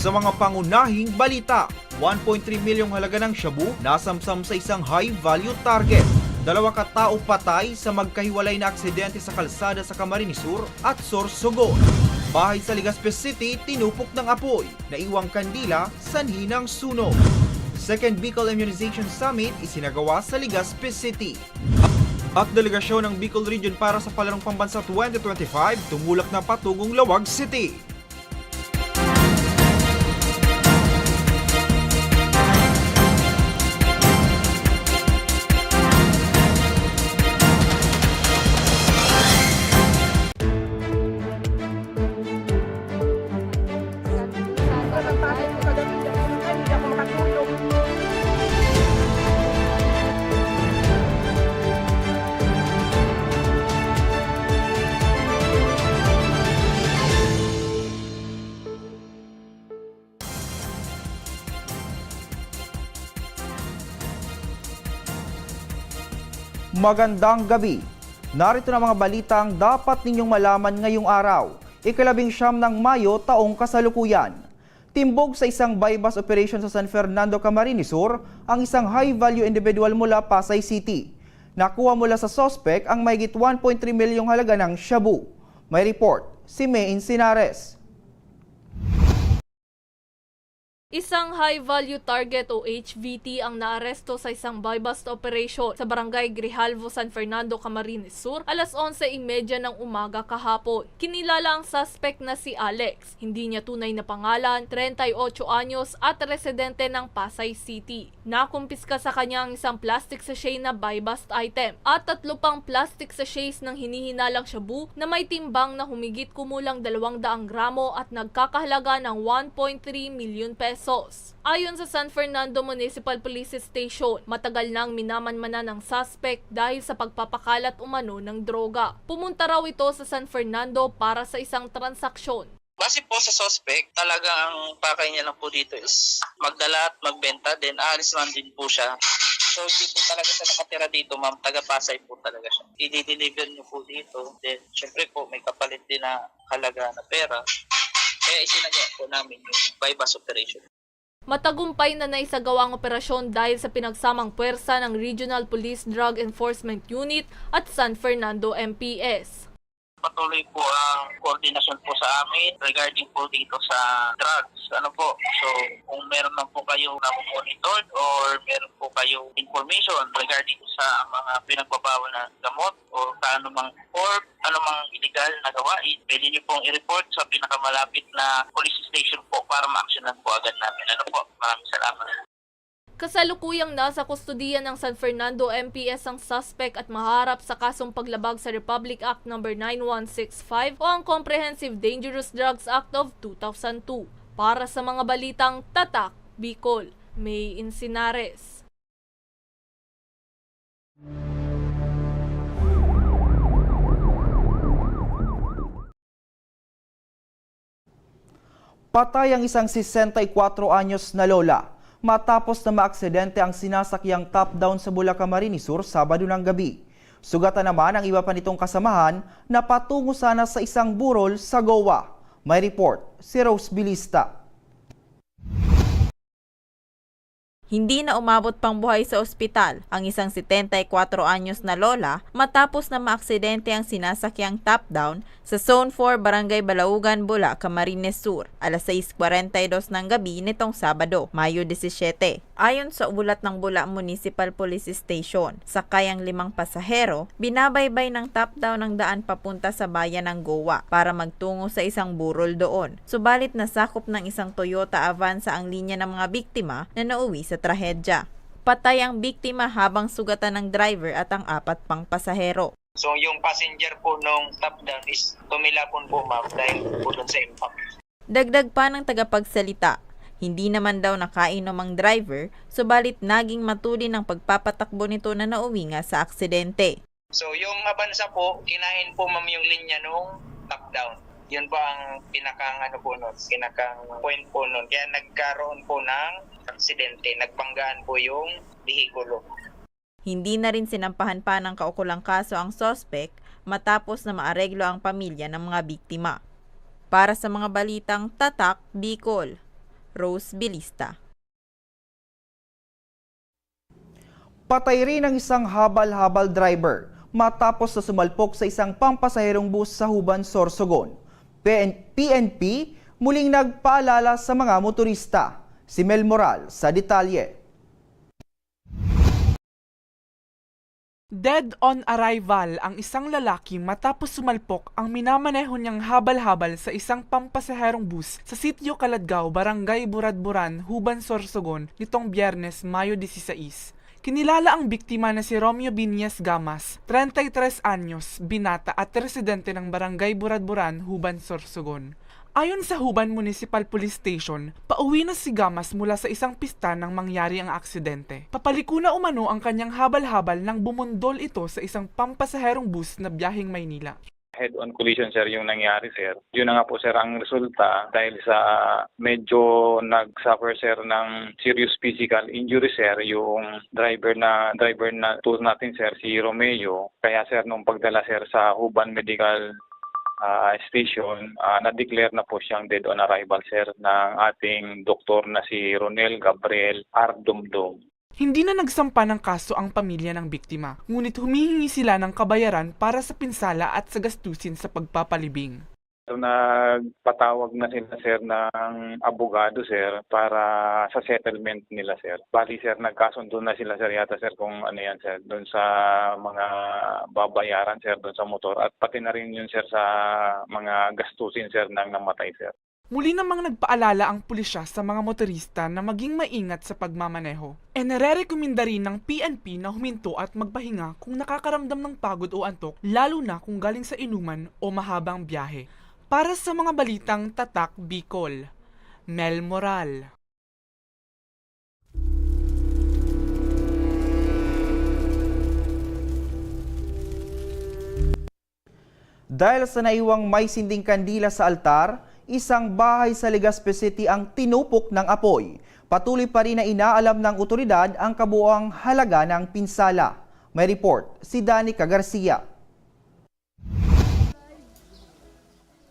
Sa mga pangunahing balita, 1.3 milyong halaga ng shabu nasamsam sa isang high-value target. Dalawa katao patay sa magkahiwalay na aksidente sa kalsada sa Camarines Sur at Sorsogon. Bahay sa Legazpi City, tinupok ng apoy, naiwang kandila, sanhi ng sunog. Second Bicol Immunization Summit isinagawa sa Legazpi City. At delegasyon ng Bicol Region para sa Palarong Pambansa 2025 tumulak na patungong Lawag City. Magandang gabi. Narito na mga balitang dapat ninyong malaman ngayong araw. Ikalabing siyam ng Mayo taong kasalukuyan. Timbog sa isang bypass operation sa San Fernando, Camarines Sur ang isang high-value individual mula Pasay City. Nakuha mula sa sospek ang mahigit 1.3 milyong halaga ng shabu. May report si May Insinares. Isang high-value target o HVT ang naaresto sa isang buy-bust operation sa barangay Grijalvo, San Fernando, Camarines Sur alas 11.30 ng umaga kahapon. Kinilala ang suspect na si Alex. Hindi niya tunay na pangalan, 38 anyos at residente ng Pasay City. Nakumpiska sa kanya ang isang plastic sachet na buy-bust item at tatlo pang plastic sachets ng hinihinalang shabu na may timbang na humigit kumulang 200 gramo at nagkakahalaga ng 1.3 million pesos. Ayon sa San Fernando Municipal Police Station, matagal nang minamanmana ng suspect dahil sa pagpapakalat umano ng droga. Pumunta raw ito sa San Fernando para sa isang transaksyon. Base po sa suspect, talaga ang pakay niya lang po dito is magdala at magbenta, then aalis man din po siya. So, di po talaga siya nakatira dito, ma'am. Taga-Pasay po talaga siya. I-deliver niyo po dito. Then, syempre po, may kapalit din na halaga na pera. Kaya isinadya po namin yung bypass operation. Matagumpay na naisagawa ang operasyon dahil sa pinagsamang puwersa ng Regional Police Drug Enforcement Unit at San Fernando MPS. Patuloy po ang koordinasyon po sa amin regarding po dito sa drugs. Ano po? So, kung meron man po kayong na-monitor or meron po kayong information regarding sa mga pinagbabawal na gamot o sa anumang or anumang illegal na gawain, pwede niyo pong i-report sa pinakamalapit na police station po para ma-actionan po agad namin. Ano po? Maraming salamat. Kasalukuyang nasa kustodiya ng San Fernando MPS ang suspect at maharap sa kasong paglabag sa Republic Act No. 9165 o ang Comprehensive Dangerous Drugs Act of 2002. Para sa mga balitang Tatak, Bicol, May Insinares. Patay ang isang 64 anyos na lola matapos na maaksidente ang sinasakyang top-down sa Bulacan Marini Sur Sabado ng gabi. Sugatan naman ang iba pa nitong kasamahan na patungo sana sa isang burol sa Goa. May report si Rose Bilista. Hindi na umabot pang buhay sa ospital ang isang 74 anyos na lola matapos na maaksidente ang sinasakyang top-down sa Zone 4 Barangay Balaugan, Bula, Camarines Sur, alas 6.42 ng gabi nitong Sabado, Mayo 17. Ayon sa ulat ng Bula Municipal Police Station, sakay ang limang pasahero, binabaybay ng top-down ang daan papunta sa bayan ng Goa para magtungo sa isang burol doon. Subalit nasakop ng isang Toyota Avanza ang linya ng mga biktima na nauwi sa trahedya. Patay ang biktima habang sugatan ng driver at ang apat pang pasahero. So, yung passenger po nung top down is tumilapon po ma'am dahil po dun sa impact. Dagdag pa ng tagapagsalita, hindi naman daw nakainom ang driver, subalit naging matulin ang pagpapatakbo nito na nauwi nga sa aksidente. So yung Avanza po, kinain po ma'am yung linya nung top down. Yun ba ang pinakang ano po nun, pinakang point po nun. Kaya nagkaroon po ng aksidente, nagbanggaan po yung bihikulo. Hindi na rin sinampahan pa ng kaukulang kaso ang sospek matapos na maareglo ang pamilya ng mga biktima. Para sa mga balitang Tatak, Bicol, Rose Bilista. Patay rin ang isang habal-habal driver matapos na sumalpok sa isang pampasaherong bus sa Huban, Sorsogon. PN- PNP muling nagpaalala sa mga motorista. Si Mel Moral sa detalye. Dead on arrival ang isang lalaki matapos sumalpok ang minamaneho niyang habal-habal sa isang pampasaherong bus sa sitio Kaladgaw, Barangay Buradburan, Huban, Sorsogon nitong Biyernes, Mayo 16. Kinilala ang biktima na si Romeo Binyas Gamas, 33 anyos, binata at residente ng Barangay Buradburan, Huban, Sorsogon. Ayon sa Huban Municipal Police Station, pauwi na si Gamas mula sa isang pista nang mangyari ang aksidente. Papaliko na umano ang kanyang habal-habal nang bumundol ito sa isang pampasaherong bus na biyaheng Maynila. head-on collision sir yung nangyari sir. Yun na nga po sir ang resulta dahil sa medyo nag-suffer sir ng serious physical injury sir yung driver na driver na tour natin sir si Romeo. Kaya sir nung pagdala sir sa Huban Medical ah, Station ah, na-declare na po siyang dead on arrival sir ng ating doktor na si Ronel Gabriel Ardomdom. Hindi na nagsampa ng kaso ang pamilya ng biktima, ngunit humihingi sila ng kabayaran para sa pinsala at sa gastusin sa pagpapalibing. So, nagpatawag na sila sir ng abogado sir para sa settlement nila sir. Bali sir, nagkasundo na sila sir yata sir kung ano yan sir doon sa mga babayaran sir doon sa motor at pati na rin yun sir sa mga gastusin sir ng namatay sir. Muli namang nagpaalala ang pulisya sa mga motorista na maging maingat sa pagmamaneho. E nare-rekomenda rin ng PNP na huminto at magpahinga kung nakakaramdam ng pagod o antok lalo na kung galing sa inuman o mahabang biyahe. Para sa mga balitang Tatak Bicol, Mel Moral. Dahil sa naiwang may sinding kandila sa altar, isang bahay sa Legazpi City ang tinupok ng apoy. Patuloy pa rin na inaalam ng otoridad ang kabuoang halaga ng pinsala. May report si Danica Garcia.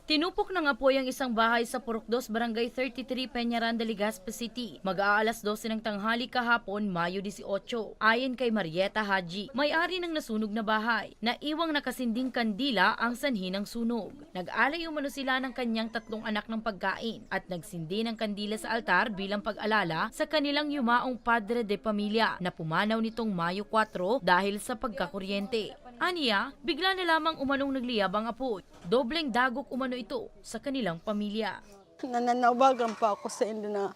Tinupok ng apoy ang isang bahay sa Purokdos, Barangay 33, Peñaranda, Legazpi City. Mag-aalas 12 ng tanghali kahapon, Mayo 18. Ayon kay Marieta Haji, may-ari ng nasunog na bahay, na iwang nakasinding kandila ang sanhi ng sunog. Nag-alay umano sila ng kanyang tatlong anak ng pagkain at nagsindi ng kandila sa altar bilang pag-alala sa kanilang yumaong padre de pamilya na pumanaw nitong Mayo 4 dahil sa pagkakuryente. Aniya, bigla na lamang umanong nagliyab ang apoy. Dobleng dagok umano ito sa kanilang pamilya. nananawagan pa ako sa inyo na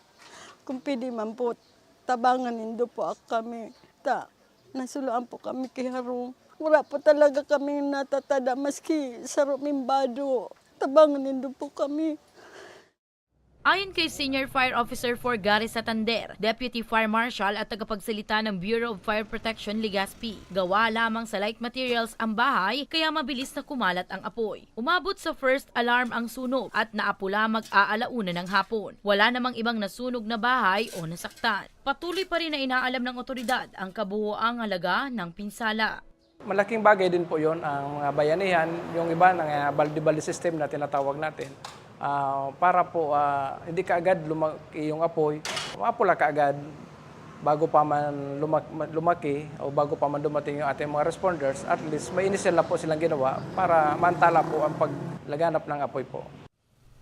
kung pwede man po, tabangan nindo po kami. Ta, nasuluan po kami kay Harong. Wala po talaga kami natatada maski sa rumimbado. Tabangan nindo po kami. Ayon kay Senior Fire Officer for Gary Satander, Deputy Fire Marshal at tagapagsalita ng Bureau of Fire Protection Legazpi, gawa lamang sa light materials ang bahay kaya mabilis na kumalat ang apoy. Umabot sa first alarm ang sunog at naapula mag-aalauna ng hapon. Wala namang ibang nasunog na bahay o nasaktan. Patuloy pa rin na inaalam ng otoridad ang kabuoang halaga ng pinsala. Malaking bagay din po yon ang mga bayanihan, yung iba ng uh, baldi-baldi system na tinatawag natin. Ah, para po ah, hindi kaagad lumaki yung apoy, mapula kaagad bago pa man lumaki, lumaki o bago pa man dumating yung ating mga responders, at least may initial na po silang ginawa para mantala po ang paglaganap ng apoy po.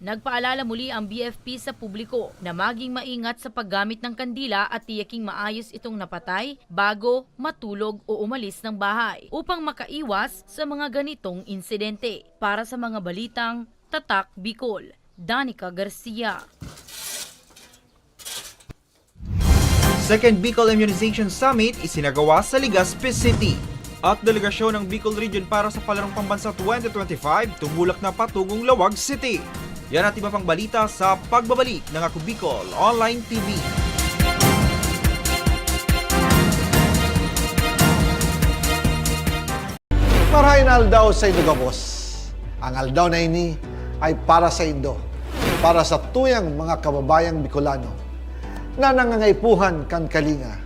Nagpaalala muli ang BFP sa publiko na maging maingat sa paggamit ng kandila at tiyaking maayos itong napatay bago matulog o umalis ng bahay upang makaiwas sa mga ganitong insidente. Para sa mga balitang Tatak Bicol, Danica Garcia. Second Bicol Immunization Summit isinagawa sa Legazpi City. At delegasyon ng Bicol Region para sa Palarong Pambansa 2025 tumulak na patungong Lawag City. Yan at iba pang balita sa pagbabalik ng Ako Bicol Online TV. Marahin aldaw sa Indo Gabos. Ang aldaw na ini ay para sa Indo, para sa tuyang mga kababayang Bicolano na nangangaipuhan kan kalinga,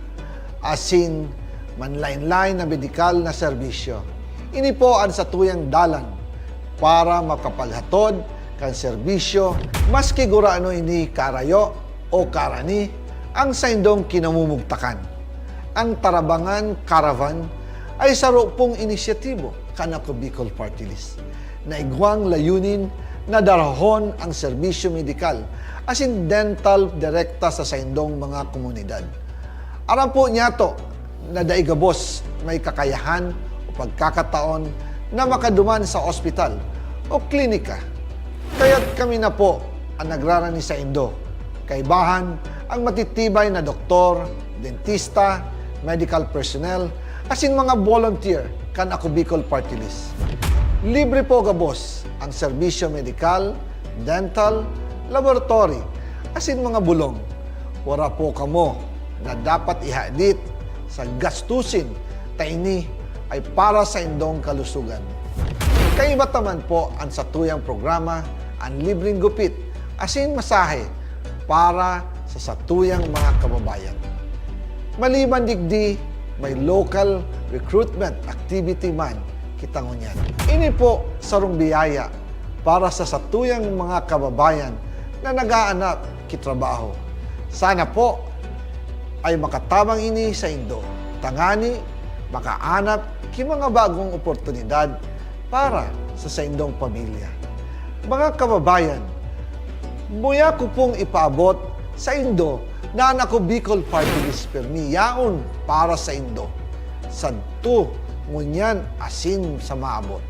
asin manlain-lain na medikal na serbisyo. Ini po ang sa tuyang dalan para makapalhatod kan serbisyo maski gurano ini karayo o Karani ang saindong kinamumugtakan. Ang Tarabangan Caravan ay saro pong inisyatibo kanako Bicol Party List na igwang layunin na darahon ang serbisyo medikal as in dental direkta sa saindong mga komunidad. Aram po niya to na daigabos may kakayahan o pagkakataon na makaduman sa ospital o klinika. Kaya't kami na po ang nagrarani sa Indo. Kaibahan ang matitibay na doktor, dentista, medical personnel, asin mga volunteer kan ako Bicol Party List. Libre po gabos ang serbisyo medikal, dental, laboratory, asin mga bulong. Wala po kamo na dapat ihadit sa gastusin taini ay para sa indong kalusugan. Kaiba taman po ang satuyang programa, ang libreng gupit, asin masahe para sa satuyang mga kababayan. Maliban digdi, may local recruitment activity man kitang. Ini po sarong biyaya para sa satuyang mga kababayan na nagaanap kitrabaho. Sana po ay makatabang ini sa Indo. Tangani, makaanap ki mga bagong oportunidad para sa sa Indong pamilya. Mga kababayan, Muya ko pong ipaabot sa Indo na anak ko Bicol Party List Permi yaon para sa Indo. Santo, ngunyan asin sa maabot.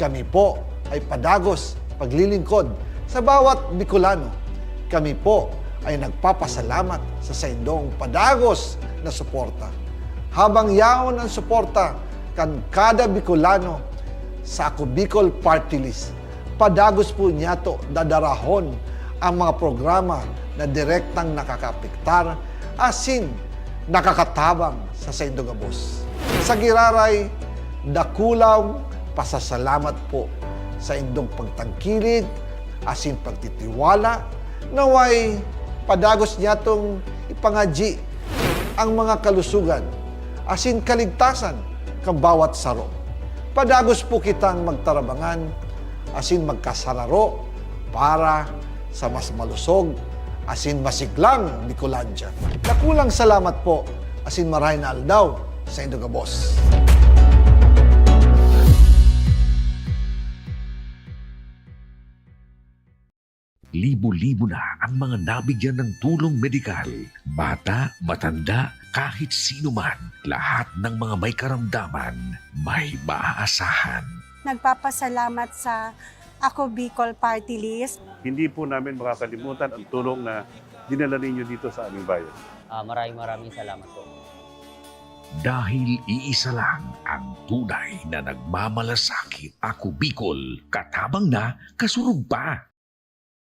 Kami po ay padagos paglilingkod sa bawat Bicolano. Kami po ay nagpapasalamat sa saindong padagos na suporta. Habang yaon ang suporta kan kada Bicolano sa ako Bicol Party List, padagos po niya to dadarahon ang mga programa na direktang nakakapiktar asin nakakatabang sa Saindogabos. Sa Giraray, dakulaw pasasalamat po sa indong pagtangkilid asin pagtitiwala naway padagos niya tong ipangaji ang mga kalusugan asin kaligtasan kang bawat saro. Padagos po kitang magtarabangan asin magkasararo para sa mas malusog asin masiglang Bicolandia. Nakulang salamat po asin maray na aldaw sa Indogabos. Libo-libo na ang mga nabigyan ng tulong medikal. Bata, matanda, kahit sino man, lahat ng mga may karamdaman, may maaasahan. nagpapasalamat sa Ako Bicol Party List. Hindi po namin makakalimutan ang tulong na dinala ninyo dito sa aming bayan. Ah, maraming maraming salamat po. Dahil iisa lang ang tunay na nagmamalasakit. Ako Bicol, katabang na, kasurog pa.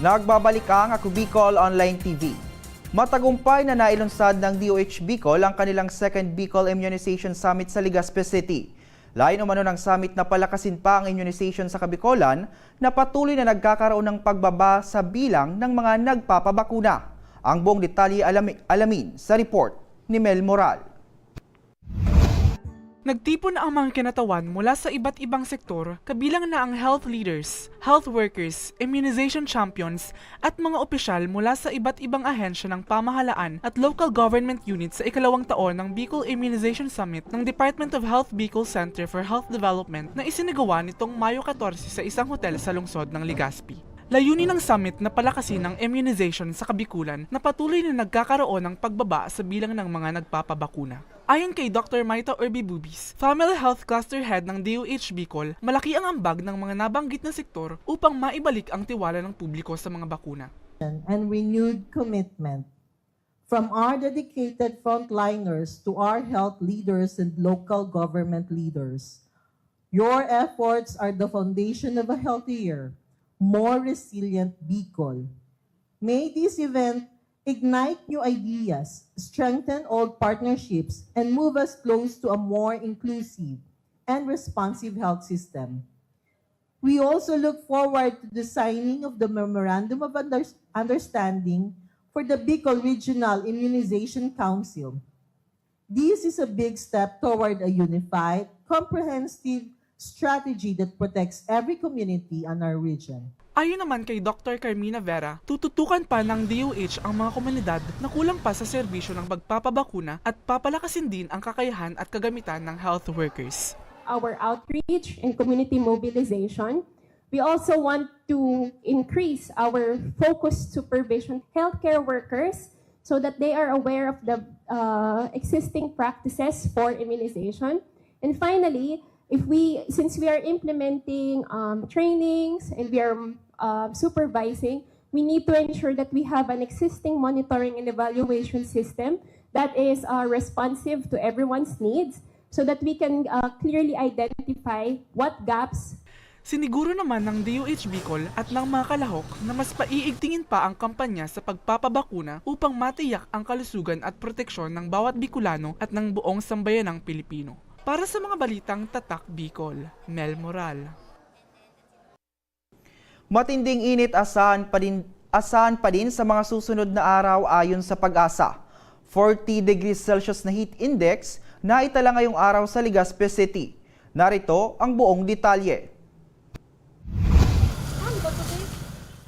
Nagbabalik ang Bicol Online TV. Matagumpay na nailunsad ng DOH Bicol ang kanilang second Bicol Immunization Summit sa Legazpi City. Lain umano ng summit na palakasin pa ang immunization sa Kabicolan na patuloy na nagkakaroon ng pagbaba sa bilang ng mga nagpapabakuna. Ang buong detalye alami, alamin sa report ni Mel Moral. Nagtipon ang mga kinatawan mula sa iba't ibang sektor, kabilang na ang health leaders, health workers, immunization champions, at mga opisyal mula sa iba't ibang ahensya ng pamahalaan at local government units sa ikalawang taon ng Bicol Immunization Summit ng Department of Health Bicol Center for Health Development na isinagawa nitong Mayo 14 sa isang hotel sa lungsod ng Legazpi. Layunin ng summit na palakasin ang immunization sa kabikulan na patuloy na nagkakaroon ng pagbaba sa bilang ng mga nagpapabakuna. Ayon kay Dr. Maita Urbi Bubis, Family Health Cluster Head ng DOH Bicol, malaki ang ambag ng mga nabanggit na sektor upang maibalik ang tiwala ng publiko sa mga bakuna. and renewed commitment from our dedicated frontliners to our health leaders and local government leaders. Your efforts are the foundation of a healthier, more resilient Bicol. May this event ignite new ideas, strengthen old partnerships, and move us close to a more inclusive and responsive health system. We also look forward to the signing of the Memorandum of Under- Understanding for the Bicol Regional Immunization Council. This is a big step toward a unified, comprehensive strategy that protects every community on our region. Ayon naman kay Dr. Carmina Vera, tututukan pa ng DOH ang mga komunidad na kulang pa sa serbisyo ng pagpapabakuna at papalakasin din ang kakayahan at kagamitan ng health workers. our outreach and community mobilization. We also want to increase our focused supervision healthcare workers so that they are aware of the uh, existing practices for immunization. And finally, if we, since we are implementing um, trainings and we are uh, supervising, we need to ensure that we have an existing monitoring and evaluation system that is uh, responsive to everyone's needs so that we can uh, clearly identify what gaps Siniguro naman ng DOH Bicol at ng mga kalahok na mas paiigtingin pa ang kampanya sa pagpapabakuna upang matiyak ang kalusugan at proteksyon ng bawat Bicolano at ng buong sambayanang Pilipino. Para sa mga balitang Tatak Bicol, Mel Moral. Matinding init asahan pa din asahan pa din sa mga susunod na araw ayon sa pag-asa. 40 degrees Celsius na heat index na itala ngayong araw sa Legazpi City. Narito ang buong detalye.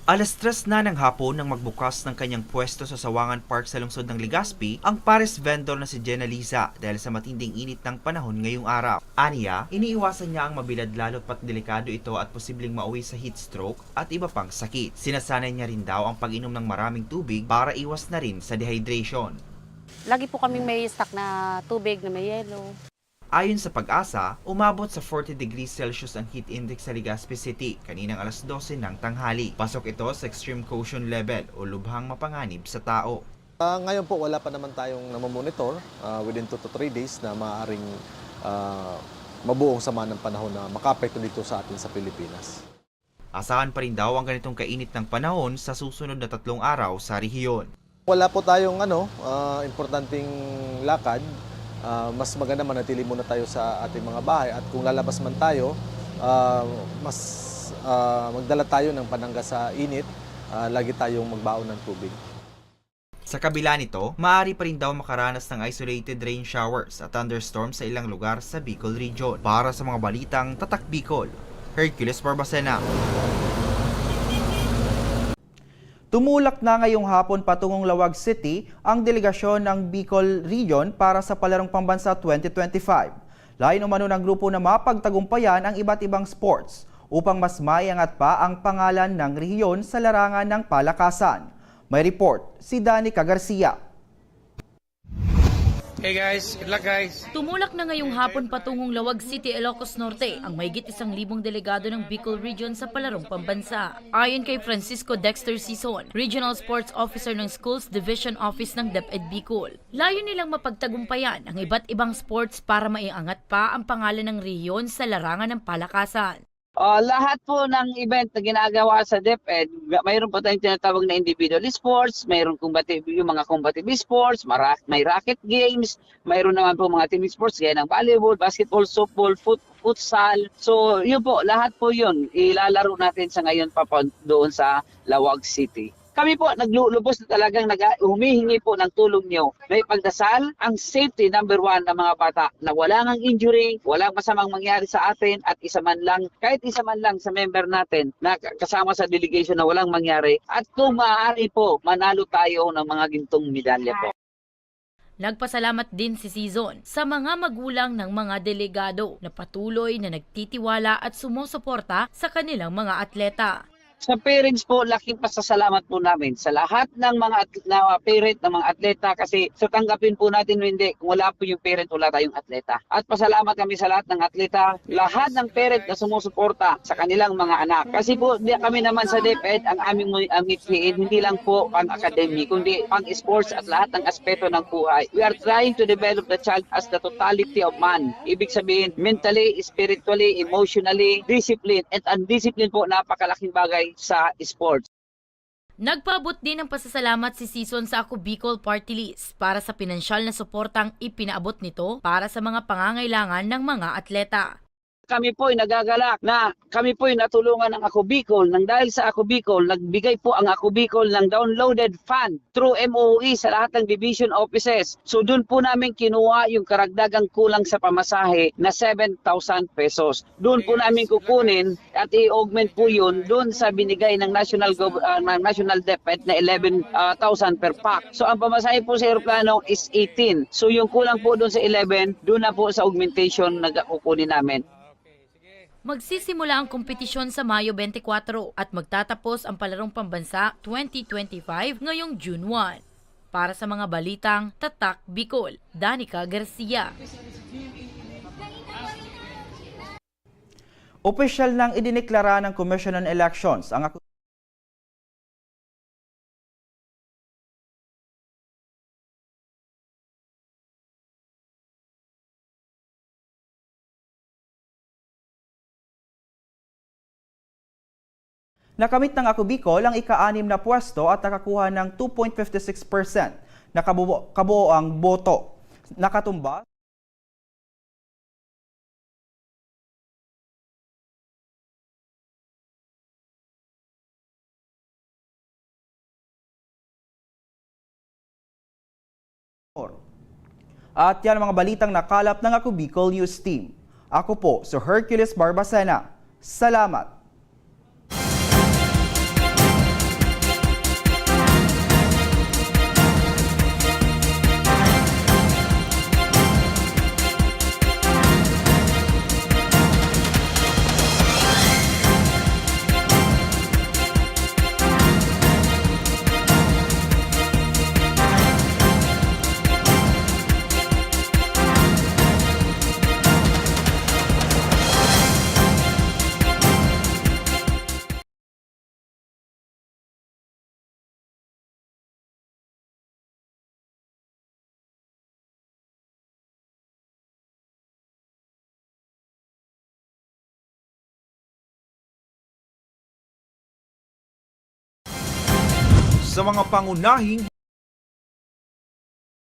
Alas tres na ng hapon nang magbukas ng kanyang pwesto sa Sawangan Park sa lungsod ng Legazpi ang pares vendor na si Jenna Liza dahil sa matinding init ng panahon ngayong araw. Aniya, iniiwasan niya ang mabilad lalo't pat delikado ito at posibleng mauwi sa heat stroke at iba pang sakit. Sinasanay niya rin daw ang pag-inom ng maraming tubig para iwas na rin sa dehydration. Lagi po kaming may stock na tubig na may yelo. Ayon sa pag-asa, umabot sa 40 degrees Celsius ang heat index sa Legazpi City kaninang alas 12 ng tanghali. Pasok ito sa extreme caution level o lubhang mapanganib sa tao. Ah, ngayon po, wala pa naman tayong namomonitor uh, within 2 to 3 days na maaaring ah, mabuong sama ng panahon na makapekto dito sa atin sa Pilipinas. Asahan pa rin daw ang ganitong kainit ng panahon sa susunod na tatlong araw sa rehiyon. Wala po tayong ano, ah, importanteng lakad. Ah, mas maganda manatili muna tayo sa ating mga bahay at kung lalabas man tayo, ah, mas ah, magdala tayo ng panangga sa init. Ah, lagi tayong magbaon ng tubig. Sa kabila nito, maaari pa rin daw makaranas ng isolated rain showers at thunderstorms sa ilang lugar sa Bicol Region. Para sa mga balitang Tatak Bicol, Hercules Barbacena. Tumulak na ngayong hapon patungong Lawag City ang delegasyon ng Bicol Region para sa Palarong Pambansa 2025. Lain umano ng grupo na mapagtagumpayan ang iba't ibang sports upang mas maiangat pa ang pangalan ng rehiyon sa larangan ng palakasan. May report si Danica Garcia. Okay guys, good luck guys. Tumulak na ngayong hapon patungong Lawag City, Ilocos Norte ang mahigit isang libong delegado ng Bicol Region sa palarong pambansa. Ayon kay Francisco Dexter Sison, Regional Sports Officer ng Schools Division Office ng DepEd Bicol. Layo nilang mapagtagumpayan ang iba't ibang sports para maiangat pa ang pangalan ng rehiyon sa larangan ng palakasan. Uh, lahat po ng event na ginagawa sa DepEd, mayroon po tayong tinatawag na individual sports, mayroon combative, yung mga combative sports, mara, may racket games, mayroon naman po mga team sports gaya ng volleyball, basketball, softball, foot, futsal. So yun po, lahat po yun ilalaro natin sa ngayon pa po doon sa Lawag City. Kami po naglulubos na talagang nag humihingi po ng tulong nyo na ipagdasal ang safety number one ng mga bata na wala ngang injury, walang masamang mangyari sa atin at isa man lang, kahit isa man lang sa member natin na kasama sa delegation na walang mangyari at kung maaari po manalo tayo ng mga gintong medalya po. Nagpasalamat din si Season sa mga magulang ng mga delegado na patuloy na nagtitiwala at sumusuporta sa kanilang mga atleta. Sa parents po, laking pasasalamat po namin sa lahat ng mga at- na parent ng mga atleta kasi sa tanggapin po natin hindi, kung wala po yung parent, wala tayong atleta. At pasalamat kami sa lahat ng atleta, lahat ng parent na sumusuporta sa kanilang mga anak. Kasi po, di kami naman sa DepEd, ang aming ang mithiin, hindi lang po pang academy, kundi pang sports at lahat ng aspeto ng buhay. We are trying to develop the child as the totality of man. Ibig sabihin, mentally, spiritually, emotionally, discipline, at undiscipline po, napakalaking bagay sa sports. Nagpaabot din ng pasasalamat si Season sa Ako Bicol Party List para sa pinansyal na suportang ipinaabot nito para sa mga pangangailangan ng mga atleta. Kami po ay nagagalak na kami po ay natulungan ng Ako Bicol nang dahil sa Ako Bicol, nagbigay po ang Ako Bicol ng downloaded fund through MOE sa lahat ng division offices. So doon po namin kinuha yung karagdagang kulang sa pamasahe na 7,000 pesos. Doon po namin kukunin at i-augment po yun doon sa binigay ng National Gov- ah, ng National DepEd na 11,000 per pack. So ang pamasahe po sa aeroplano is 18. So yung kulang po doon sa 11, doon na po sa augmentation na kukunin namin. Magsisimula ang kompetisyon sa Mayo 24 at magtatapos ang palarong pambansa 2025 ngayong June 1. Para sa mga balitang Tatak Bicol, Danica Garcia. Opisyal nang idineklara ng Commission on Elections ang Nakamit ng Ako Bicol ang ika-anim na pwesto at nakakuha ng 2.56% na kabuo, boto. Nakatumba At yan ang mga balitang nakalap ng Ako Bicol News Team. Ako po, si Hercules Barbacena. Salamat! Sa mga pangunahing